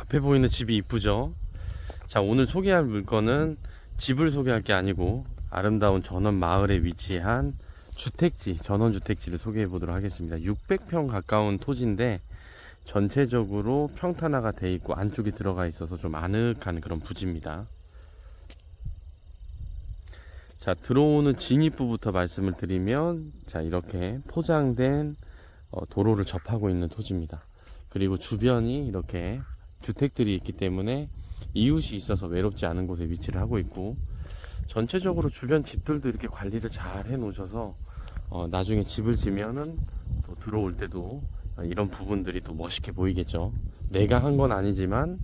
앞에 보이는 집이 이쁘죠? 자, 오늘 소개할 물건은 집을 소개할 게 아니고 아름다운 전원 마을에 위치한 주택지, 전원 주택지를 소개해 보도록 하겠습니다. 600평 가까운 토지인데 전체적으로 평탄화가 돼 있고 안쪽에 들어가 있어서 좀 아늑한 그런 부지입니다. 자, 들어오는 진입부부터 말씀을 드리면 자, 이렇게 포장된 어, 도로를 접하고 있는 토지입니다. 그리고 주변이 이렇게 주택들이 있기 때문에 이웃이 있어서 외롭지 않은 곳에 위치를 하고 있고 전체적으로 주변 집들도 이렇게 관리를 잘 해 놓으셔서 어, 나중에 집을 지면은 또 들어올 때도 어, 이런 부분들이 또 멋있게 보이겠죠. 내가 한 건 아니지만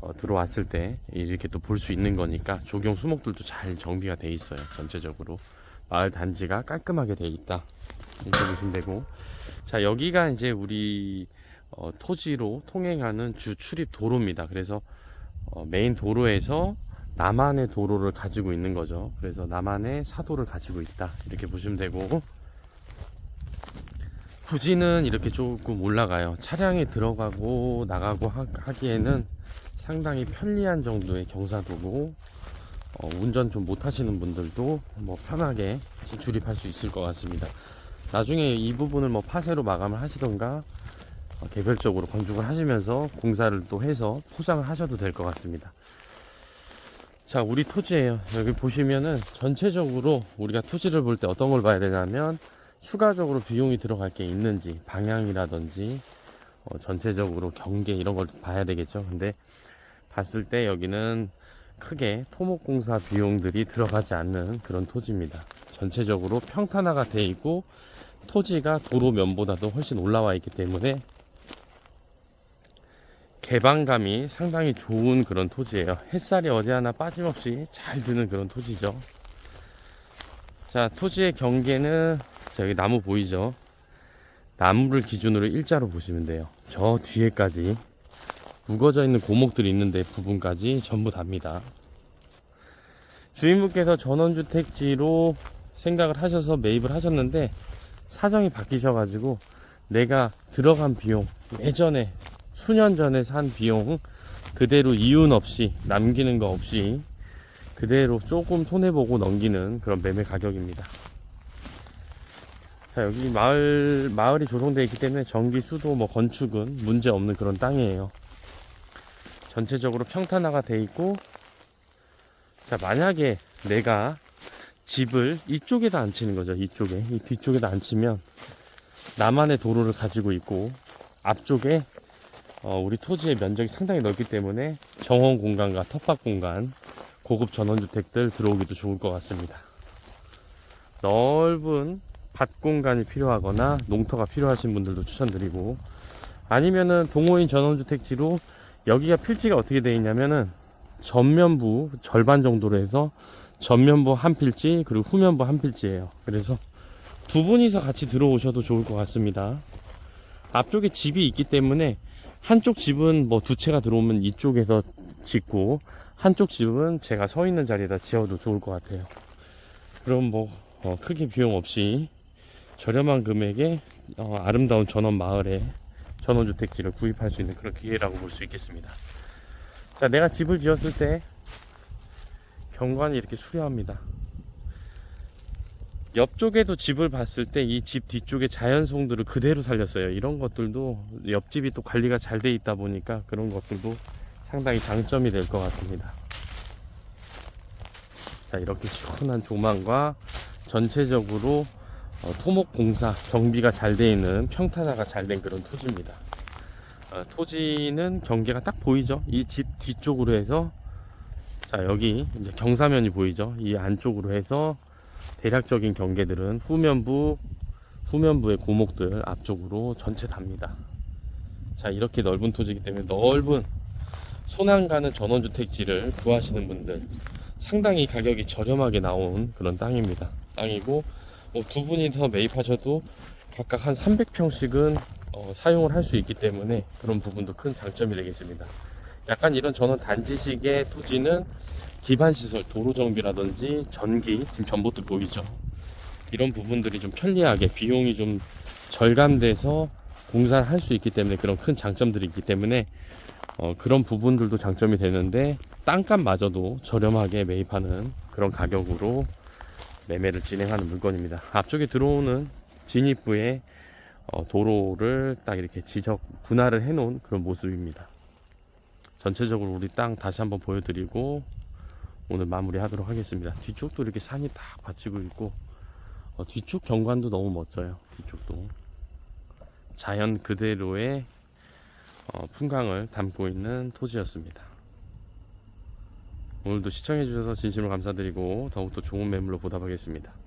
어, 들어왔을 때 이렇게 또 볼 수 있는 거니까 조경 수목들도 잘 정비가 돼 있어요. 전체적으로 마을 단지가 깔끔하게 돼 있다. 이렇게 보시면 되고 자 여기가 이제 우리 어, 토지로 통행하는 주 출입 도로입니다. 그래서 어, 메인 도로에서 나만의 도로를 가지고 있는 거죠. 그래서 나만의 사도를 가지고 있다. 이렇게 보시면 되고 부지는 이렇게 조금 올라가요. 차량이 들어가고 나가고 하, 하기에는 상당히 편리한 정도의 경사도고 어, 운전 좀 못하시는 분들도 뭐 편하게 진출입할 수 있을 것 같습니다. 나중에 이 부분을 뭐 파쇄로 마감을 하시던가 어, 개별적으로 건축을 하시면서 공사를 또 해서 포장을 하셔도 될 것 같습니다. 자, 우리 토지예요. 여기 보시면은 전체적으로 우리가 토지를 볼 때 어떤 걸 봐야 되냐면 추가적으로 비용이 들어갈 게 있는지 방향이라든지 어, 전체적으로 경계 이런 걸 봐야 되겠죠. 근데 봤을 때 여기는 크게 토목공사 비용들이 들어가지 않는 그런 토지입니다. 전체적으로 평탄화가 돼 있고 토지가 도로 면보다도 훨씬 올라와 있기 때문에 개방감이 상당히 좋은 그런 토지예요. 햇살이 어디 하나 빠짐없이 잘 드는 그런 토지죠. 자, 토지의 경계는 자, 여기 나무 보이죠? 나무를 기준으로 일자로 보시면 돼요. 저 뒤에까지 우거져 있는 고목들이 있는데 부분까지 전부 답니다. 주인분께서 전원주택지로 생각을 하셔서 매입을 하셨는데 사정이 바뀌셔가지고 내가 들어간 비용 예전에 수년 전에 산 비용 그대로 이윤 없이 남기는 거 없이 그대로 조금 손해보고 넘기는 그런 매매 가격입니다. 자 여기 마을 마을이 조성되어 있기 때문에 전기 수도 뭐 건축은 문제 없는 그런 땅이에요. 전체적으로 평탄화가 돼 있고 자 만약에 내가 집을 이쪽에다 앉히는 거죠 이쪽에 이 뒤쪽에다 앉히면 나만의 도로를 가지고 있고 앞쪽에 어, 우리 토지의 면적이 상당히 넓기 때문에 정원 공간과 텃밭 공간 고급 전원주택들 들어오기도 좋을 것 같습니다 넓은 밭 공간이 필요하거나 농터가 필요하신 분들도 추천드리고 아니면은 동호인 전원주택지로 여기가 필지가 어떻게 되어 있냐면은 전면부 절반 정도로 해서 전면부 한 필지 그리고 후면부 한 필지예요. 그래서 두 분이서 같이 들어오셔도 좋을 것 같습니다. 앞쪽에 집이 있기 때문에 한쪽 집은 뭐 두 채가 들어오면 이쪽에서 짓고 한쪽 집은 제가 서 있는 자리에다 지어도 좋을 것 같아요. 그럼 뭐 어, 크게 비용 없이 저렴한 금액에 어, 아름다운 전원 마을에 전원주택지를 구입할 수 있는 그런 기회라고 볼 수 있겠습니다. 자, 내가 집을 지었을 때 경관이 이렇게 수려합니다. 옆쪽에도 집을 봤을 때 이 집 뒤쪽에 자연송들을 그대로 살렸어요. 이런 것들도 옆집이 또 관리가 잘 돼 있다 보니까 그런 것들도 상당히 장점이 될 것 같습니다. 자, 이렇게 시원한 조망과 전체적으로 어, 토목 공사 정비가 잘 돼 있는 평탄화가 잘 된 그런 토지입니다. 어, 토지는 경계가 딱 보이죠? 이 집 뒤쪽으로 해서 자 여기 이제 경사면이 보이죠? 이 안쪽으로 해서 대략적인 경계들은 후면부 후면부의 고목들 앞쪽으로 전체 답니다. 자 이렇게 넓은 토지이기 때문에 넓은 소난 가는 전원주택지를 구하시는 분들 상당히 가격이 저렴하게 나온 그런 땅입니다. 땅이고 뭐 두 분이 더 매입하셔도 각각 한 300평씩은 어, 사용을 할 수 있기 때문에 그런 부분도 큰 장점이 되겠습니다. 약간 이런 전원 단지식의 토지는 기반 시설, 도로 정비라든지 전기, 지금 전봇들 보이죠? 이런 부분들이 좀 편리하게 비용이 좀 절감돼서 공사를 할 수 있기 때문에 그런 큰 장점들이 있기 때문에 어, 그런 부분들도 장점이 되는데 땅값마저도 저렴하게 매입하는 그런 가격으로 매매를 진행하는 물건입니다. 앞쪽에 들어오는 진입부에 어, 도로를 딱 이렇게 지적 분할을 해놓은 그런 모습입니다. 전체적으로 우리 땅 다시 한번 보여드리고 오늘 마무리하도록 하겠습니다. 뒤쪽도 이렇게 산이 딱 받치고 있고 어, 뒤쪽 경관도 너무 멋져요. 뒤쪽도 자연 그대로의 어, 풍광을 담고 있는 토지였습니다. 오늘도 시청해주셔서 진심으로 감사드리고 더욱더 좋은 매물로 보답하겠습니다.